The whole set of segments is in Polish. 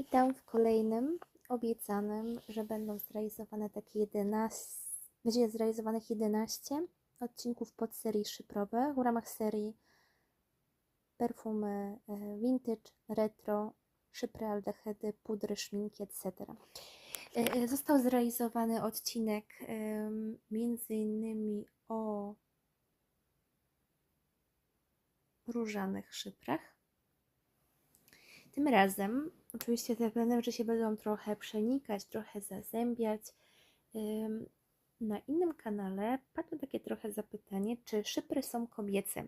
Witam w kolejnym obiecanym, że będą zrealizowane takie 11, będzie zrealizowanych 11 odcinków pod serii szyprowe w ramach serii perfumy e, vintage, retro, szypry, aldehedy, pudry, szminki, etc. E, e, Został zrealizowany odcinek między innymi o różanych szyprach. Tym razem, oczywiście te pewne rzeczy się będą trochę przenikać, trochę zazębiać. Na innym kanale padło takie trochę zapytanie, czy szypry są kobiece.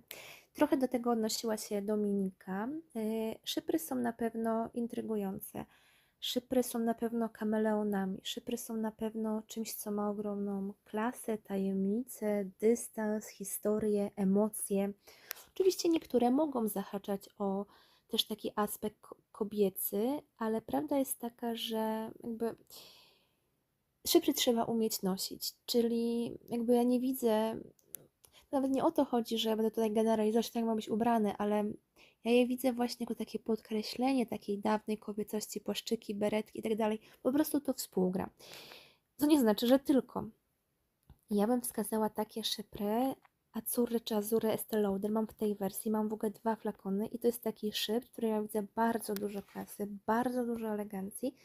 Trochę do tego odnosiła się Dominika. Yy, Szypry są na pewno intrygujące. Szypry są na pewno kameleonami. Szypry są na pewno czymś, co ma ogromną klasę, tajemnicę, dystans, historię, emocje. Oczywiście niektóre mogą zahaczać o też taki aspekt ko- kobiecy, ale prawda jest taka, że jakby szypry trzeba umieć nosić, czyli jakby ja nie widzę, nawet nie o to chodzi, że będę tutaj generalizować, tak ma być ubrany, ale ja je widzę właśnie jako takie podkreślenie takiej dawnej kobiecości, płaszczyki, beretki i tak dalej, po prostu to współgra. To nie znaczy, że tylko. Ja bym wskazała takie szypry, Azury czy Azury Estée Lauder. Mam w tej wersji, mam w ogóle dwa flakony i to jest taki szyb, w którym ja widzę bardzo dużo klasy, bardzo dużo elegancji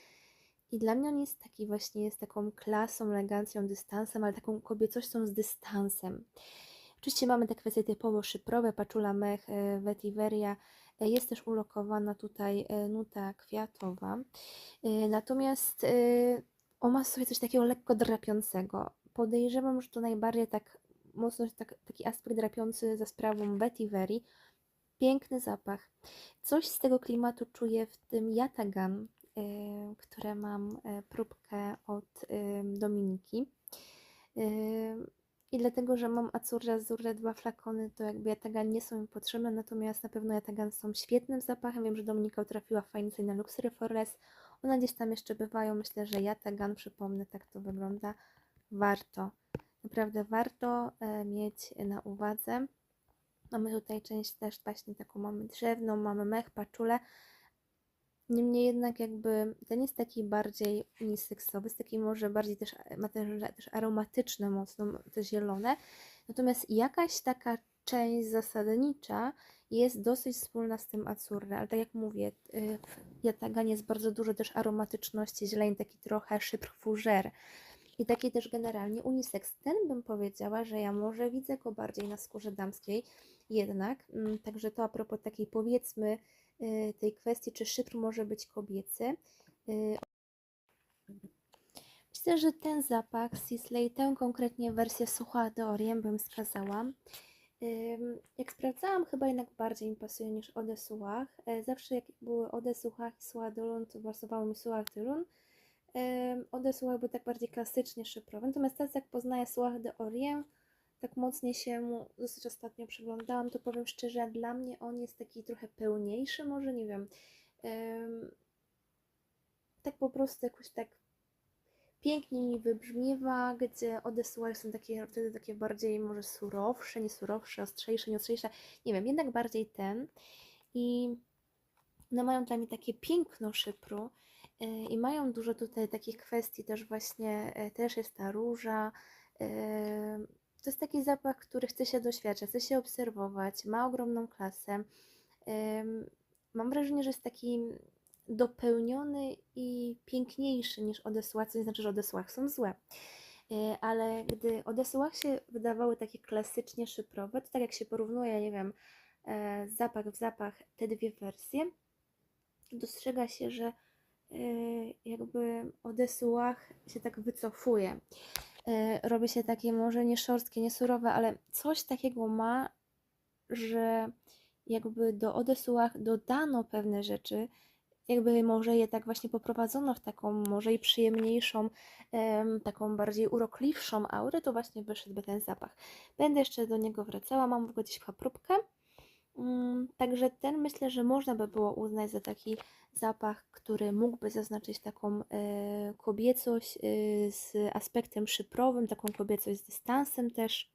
i dla mnie on jest taki właśnie, jest taką klasą, elegancją, dystansem, ale taką kobiecością z dystansem. Oczywiście mamy te kwestie typowo szyprowe, paczula mech, e, vetiveria, e, jest też ulokowana tutaj e, nuta kwiatowa, natomiast on ma sobie coś takiego lekko drapiącego. Podejrzewam, że to najbardziej tak mocno tak, taki aspekt drapiący za sprawą vetiverii. Piękny zapach. Coś z tego klimatu czuję w tym Yatagan, y, które mam y, próbkę od y, Dominiki. Y, I dlatego, że mam Azurre, Azurre, dwa flakony, to jakby Yatagan nie są mi potrzebne, natomiast na pewno Yatagan są świetnym zapachem. Wiem, że Dominika trafiła fajnie na Luxury Forest. One gdzieś tam jeszcze bywają. Myślę, że Yatagan, przypomnę, tak to wygląda. Warto. Naprawdę warto e, mieć na uwadze. Mamy tutaj część też właśnie taką mamy drzewną, mamy mech, paczulę. Niemniej jednak jakby ten jest taki bardziej uniseksowy, jest taki może bardziej też, ma też, aromatyczne mocno, te zielone. Natomiast jakaś taka część zasadnicza jest dosyć wspólna z tym Azurre, ale tak jak mówię, y, w Yataganie jest bardzo dużo też aromatyczności, zieleni, taki trochę szypr fougère. I taki też generalnie unisex. Ten bym powiedziała, że ja może widzę go bardziej na skórze damskiej jednak. Mm, Także to a propos takiej powiedzmy y, tej kwestii, czy szypr może być kobiecy. Y, Myślę, że ten zapach Sisley, tę konkretnie wersję Sucha de Orient bym wskazała. Jak sprawdzałam, chyba jednak bardziej mi pasuje niż Ode Suach. E, Zawsze jak były Ode Suchach i Lune, to pasowało mi. Ym, Ode były tak bardziej klasycznie szyprowe. Natomiast teraz jak poznaję Suach de Orient, tak mocniej się mu dosyć ostatnio przyglądałam, to powiem szczerze, dla mnie on jest taki trochę pełniejszy, może nie wiem. Tak po prostu jakoś tak pięknie mi wybrzmiewa, gdzie Odesuary są takie wtedy takie bardziej może surowsze, nie surowsze, ostrzejsze, nie ostrzejsze, nie wiem, jednak bardziej ten. I mają dla mnie takie piękno szypru i mają dużo tutaj takich kwestii też właśnie, yy, też jest ta róża. yy, To jest taki zapach, który chce się doświadczać, chce się obserwować, ma ogromną klasę. Mam wrażenie, że jest taki dopełniony i piękniejszy niż Odesłach, co nie znaczy, że Odesłach są złe. Yy, Ale gdy Odesłach się wydawały takie klasycznie szyprowe, to tak jak się porównuje, nie wiem, e, zapach w zapach te dwie wersje, dostrzega się, że e, jakby Odesułach się tak wycofuje. E, Robi się takie może nie szorstkie, nie surowe, ale coś takiego ma, że jakby do Odesułach dodano pewne rzeczy, jakby może je tak właśnie poprowadzono w taką może i przyjemniejszą, em, taką bardziej urokliwszą aurę, to właśnie wyszedłby ten zapach. Będę jeszcze do niego wracała, mam w ogóle gdzieś chyba próbkę. Mm, Także ten myślę, że można by było uznać za taki zapach, który mógłby zaznaczyć taką e, kobiecość e, z aspektem szyprowym, taką kobiecość z dystansem też.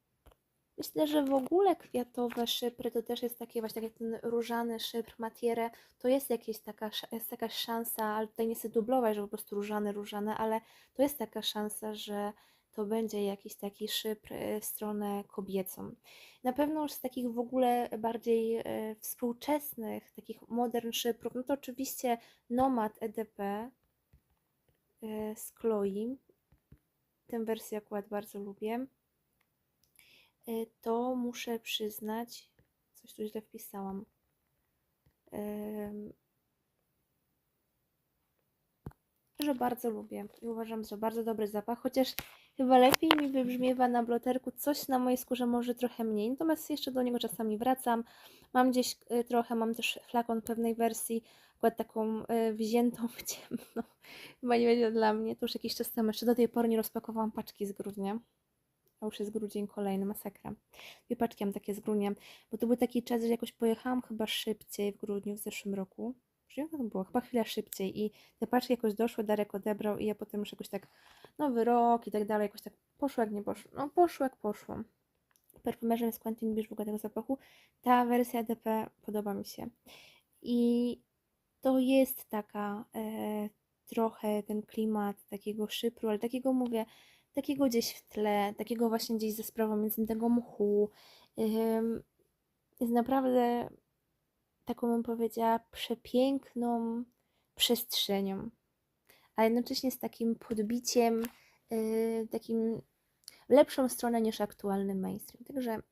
Myślę, że w ogóle kwiatowe szypry to też jest takie właśnie, jak ten różany szypr, matierę, to jest jakieś taka, jest jakaś szansa, ale tutaj nie chcę dublować, że po prostu różane, różane, ale to jest taka szansa, że to będzie jakiś taki szypr e, w stronę kobiecą. Na pewno już z takich w ogóle bardziej e, współczesnych, takich modern szyprów, no to oczywiście Nomad EDP e, z Chloe. Tę wersję akurat bardzo lubię. To muszę przyznać, coś tu źle wpisałam. Że bardzo lubię i uważam, że bardzo dobry zapach, chociaż chyba lepiej mi wybrzmiewa na bloterku coś na mojej skórze, może trochę mniej, natomiast jeszcze do niego czasami wracam. Mam gdzieś y, trochę, mam też flakon pewnej wersji, akurat taką y, wziętą w ciemno, chyba nie będzie dla mnie, to już jakiś czas temu, jeszcze do tej pory nie rozpakowałam paczki z grudnia. A już jest grudzień kolejny, masakra. Dwie paczki mam takie z grudnia, bo to był taki czas, że jakoś pojechałam chyba szybciej w grudniu w zeszłym roku. Jak to było, chyba chwila szybciej i te paczki jakoś doszły, Darek odebrał i ja potem już jakoś tak nowy rok i tak dalej, jakoś tak poszło jak nie poszło. No poszło jak poszło. Perfumerzem jest Quentin Bisz w ogóle tego zapachu. Ta wersja DP podoba mi się. I to jest taka e, trochę ten klimat takiego szypru, ale takiego mówię, takiego gdzieś w tle, takiego właśnie gdzieś ze sprawą między tego mchu. Jest naprawdę taką bym powiedziała przepiękną przestrzenią, a jednocześnie z takim podbiciem, yy, takim lepszą stronę niż aktualny mainstream. Także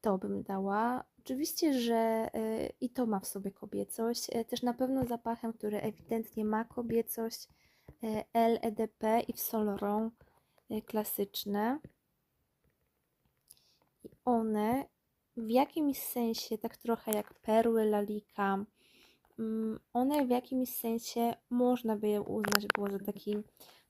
to bym dała. Oczywiście, że yy, i to ma w sobie kobiecość. Yy, też na pewno zapachem, który ewidentnie ma kobiecość. Yy, LEDP i w Soloron yy, klasyczne. I one w jakimś sensie, tak trochę jak perły lalika, mm, one w jakimś sensie można by je uznać było za taki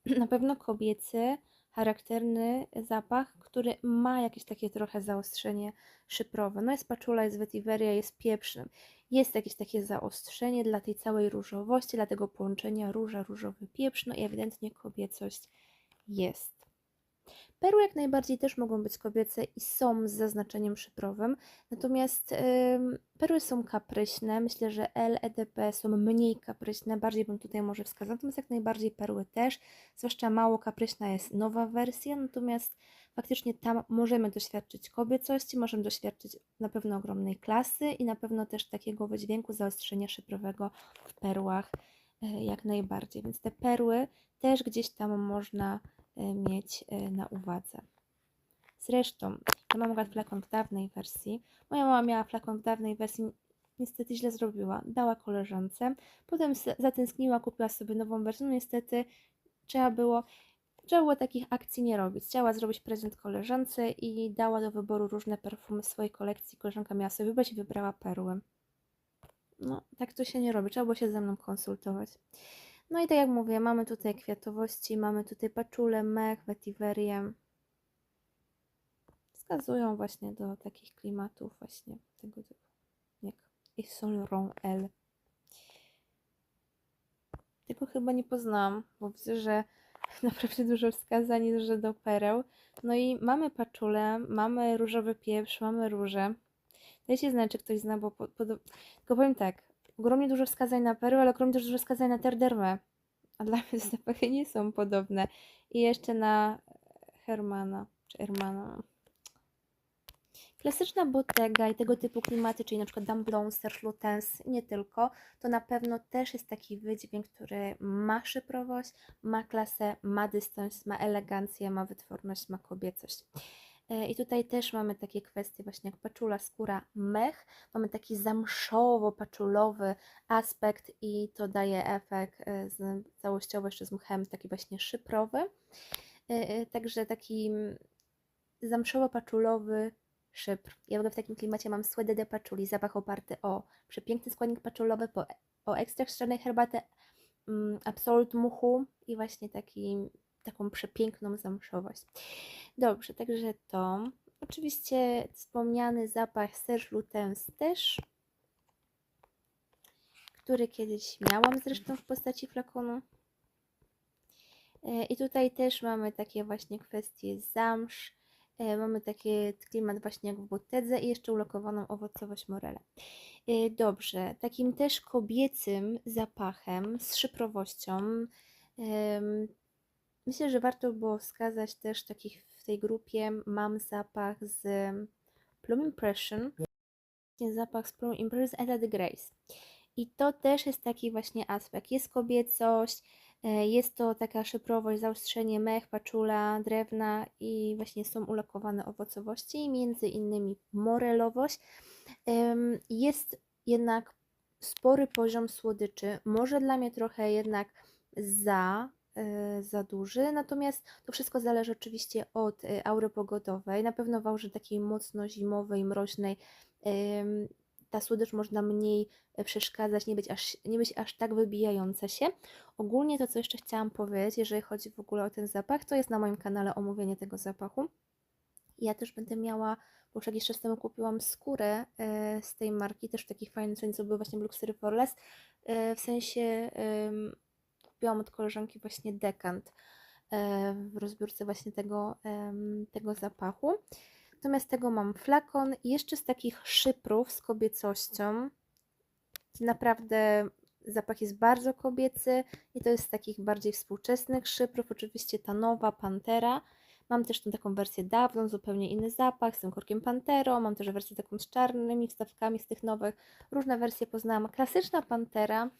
na pewno kobiecy, charakterny zapach, który ma jakieś takie trochę zaostrzenie szyprowe. No jest paczula, jest vetiveria, jest pieprzny. Jest jakieś takie zaostrzenie dla tej całej różowości, dla tego połączenia róża, różowy pieprz, no i ewidentnie kobiecość jest. Perły jak najbardziej też mogą być kobiece i są z zaznaczeniem szyprowym, natomiast ym, perły są kapryśne. Myślę, że LEDP są mniej kapryśne, bardziej bym tutaj może wskazała, natomiast jak najbardziej perły też, zwłaszcza mało kapryśna jest nowa wersja, natomiast faktycznie tam możemy doświadczyć kobiecości, możemy doświadczyć na pewno ogromnej klasy i na pewno też takiego wydźwięku zaostrzenia szyprowego w perłach y, jak najbardziej, więc te perły też gdzieś tam można mieć y, na uwadze. Zresztą, ja mam akurat flakon w dawnej wersji. Moja mama miała flakon w dawnej wersji, niestety źle zrobiła. Dała koleżance, potem zatęskniła, kupiła sobie nową wersję. No niestety trzeba było, trzeba było takich akcji nie robić. Chciała zrobić prezent koleżance i dała do wyboru różne perfumy z swojej kolekcji. Koleżanka miała sobie wybrać i wybrała perły. No, tak to się nie robi. Trzeba było się ze mną konsultować. No i tak jak mówię, mamy tutaj kwiatowości, mamy tutaj paczulę, mech, wetiverię. Wskazują właśnie do takich klimatów właśnie tego typu, jak Laurent L. Tego chyba nie poznałam, bo widzę, że naprawdę dużo wskazań że do pereł. No i mamy paczulę, mamy różowy pieprz, mamy róże. Dajcie znać, czy ktoś zna, bo po, tylko powiem tak, ogromnie dużo wskazań na perły, ale ogromnie dużo wskazań na terdermę. A dla mnie te zapachy nie są podobne. I jeszcze na Hermana, czy Hermana. Klasyczna Bottega i tego typu klimaty, czyli na przykład Dame Blanc, Serge Lutens, nie tylko, to na pewno też jest taki wydźwięk, który ma szyprowość, ma klasę, ma dystans, ma elegancję, ma wytworność, ma kobiecość. E, I tutaj też mamy takie kwestie właśnie jak paczula, skóra, mech. Mamy taki zamszowo-paczulowy aspekt i to daje efekt e, z, całościowo jeszcze z mchem taki właśnie szyprowy. E, Także taki zamszowo-paczulowy szypr. Ja w ogóle w takim klimacie mam słede de paczuli, zapach oparty o przepiękny składnik paczulowy, po, o ekstrakt szklanej herbaty, mm, absolut muchu i właśnie taki, taką przepiękną zamszowość. Dobrze, także to. Oczywiście wspomniany zapach Serge Lutens też, który kiedyś miałam zresztą w postaci flakonu. E, I tutaj też mamy takie właśnie kwestie zamsz E, Mamy taki klimat właśnie jak w Bottedze i jeszcze ulokowaną owocowość morele. Dobrze, takim też kobiecym zapachem z szyprowością myślę, że warto było wskazać też takich w tej grupie mam zapach z Plum Impression, zapach z Plum Impression Ella de Grace. I to też jest taki właśnie aspekt. Jest kobiecość, e, jest to taka szyprowość, zaostrzenie mech, paczula, drewna i właśnie są ulokowane owocowości między innymi morelowość. Jest jednak spory poziom słodyczy, może dla mnie trochę jednak za, za duży, natomiast to wszystko zależy oczywiście od e, aury pogodowej. Na pewno w aurze takiej mocno zimowej, mroźnej ta słodycz można mniej przeszkadzać, nie być, aż, nie być aż tak wybijająca się. Ogólnie to, co jeszcze chciałam powiedzieć, jeżeli chodzi w ogóle o ten zapach, to jest na moim kanale omówienie tego zapachu. Ja też będę miała, bo już jakiś czas temu kupiłam skórę e, z tej marki, też w takich fajnych cenie, co były właśnie Luxury for w sensie kupiłam od koleżanki właśnie dekant e, w rozbiórce właśnie tego, tego zapachu. Natomiast tego mam flakon i jeszcze z takich szyprów z kobiecością. Naprawdę zapach jest bardzo kobiecy i to jest z takich bardziej współczesnych szyprów. Oczywiście ta nowa Pantera. Mam też tą taką wersję dawną, zupełnie inny zapach z tym korkiem Pantero. Mam też wersję taką z czarnymi wstawkami z tych nowych. Różne wersje poznałam. Klasyczna Pantera.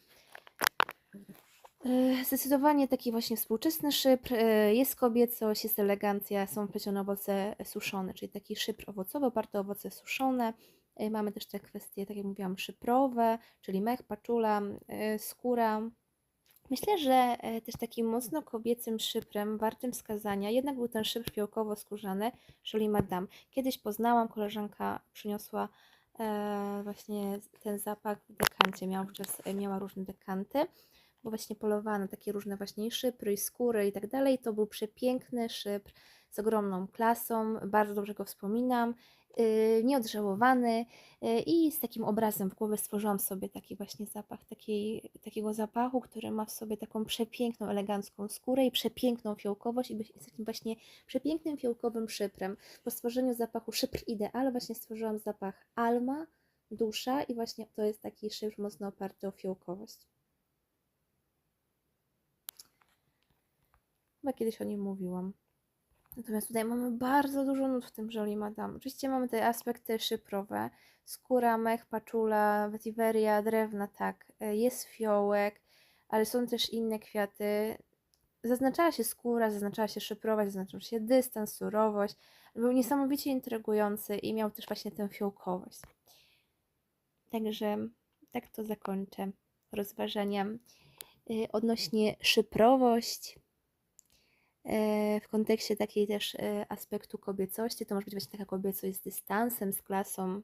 Yy, Zdecydowanie taki właśnie współczesny szypr, yy, jest kobiecość, jest elegancja, są wplecione owoce suszone, czyli taki szypr owocowy, oparte owoce suszone. Yy, Mamy też te kwestie, tak jak mówiłam, szyprowe, czyli mech, paczula, skóra. Myślę, że też takim mocno kobiecym szyprem, wartym wskazania, jednak był ten szypr fiołkowo-skórzany Jolie Madame. Kiedyś poznałam, koleżanka przyniosła e, właśnie ten zapach w dekancie, miała miała różne dekanty bo właśnie polowała na takie różne właśnie szypry, i skóry i tak dalej. To był przepiękny szypr z ogromną klasą, bardzo dobrze go wspominam, yy, nieodżałowany yy, i z takim obrazem w głowie stworzyłam sobie taki właśnie zapach, takiej, takiego zapachu, który ma w sobie taką przepiękną, elegancką skórę i przepiękną fiołkowość i z takim właśnie przepięknym fiołkowym szyprem. Po stworzeniu zapachu szypr ideal właśnie stworzyłam zapach alma, dusza i właśnie to jest taki szypr mocno oparty o fiołkowość. Chyba kiedyś o nim mówiłam. Natomiast tutaj mamy bardzo dużo nut w tym Jolie Madame. Oczywiście mamy te aspekty szyprowe. Skóra, mech, paczula, vetiveria, drewna, tak. E, Jest fiołek, ale są też inne kwiaty. Zaznaczała się skóra, zaznaczała się szyprowość, zaznaczał się dystans, surowość. Był niesamowicie intrygujący i miał też właśnie tę fiołkowość. Także tak to zakończę rozważania y, odnośnie szyprowość w kontekście takiej też e, aspektu kobiecości. To może być właśnie taka kobiecość z dystansem, z klasą.